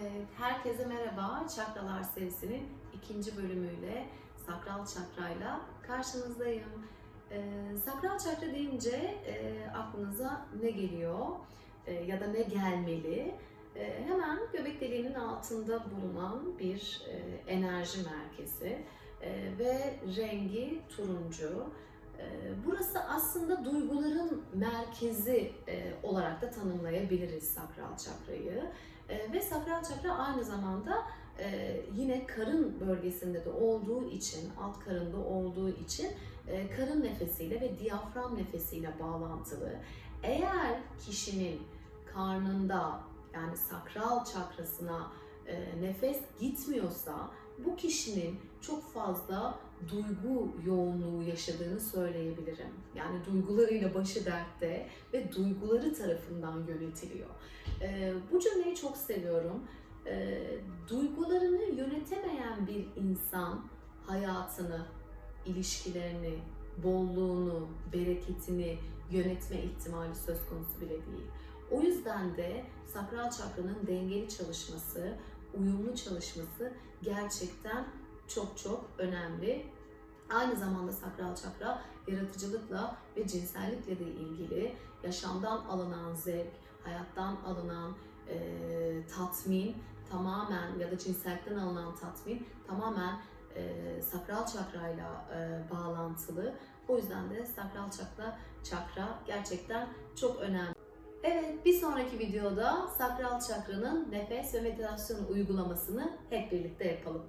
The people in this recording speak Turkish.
Evet, herkese merhaba. Çakralar serisinin ikinci bölümüyle sakral çakrayla karşınızdayım. Ee, sakral çakra deyince e, aklınıza ne geliyor E, ya da ne gelmeli? E, hemen göbek deliğinin altında bulunan bir e, enerji merkezi e, ve rengi turuncu. E, Burası aslında duyguların merkezi e, olarak da tanımlayabiliriz sakral çakrayı. E, ve sakral çakra aynı zamanda e, yine karın bölgesinde de olduğu için, alt karında olduğu için e, karın nefesiyle ve diyafram nefesiyle bağlantılı. Eğer kişinin karnında yani sakral çakrasına nefes gitmiyorsa bu kişinin çok fazla duygu yoğunluğu yaşadığını söyleyebilirim. Yani duygularıyla başı dertte ve duyguları tarafından yönetiliyor. Ee, bu cümleyi çok seviyorum. Ee, duygularını yönetemeyen bir insan hayatını, ilişkilerini, bolluğunu, bereketini yönetme ihtimali söz konusu bile değil. O yüzden de sakral çakranın dengeli çalışması, uyumlu çalışması gerçekten çok çok önemli. Aynı zamanda sakral çakra yaratıcılıkla ve cinsellikle de ilgili yaşamdan alınan zevk, hayattan alınan e, tatmin tamamen ya da cinsellikten alınan tatmin tamamen e, sakral çakrayla e, bağlantılı. O yüzden de sakral çakra, çakra gerçekten çok önemli. Evet, bir sonraki videoda sakral çakranın nefes ve meditasyon uygulamasını hep birlikte yapalım.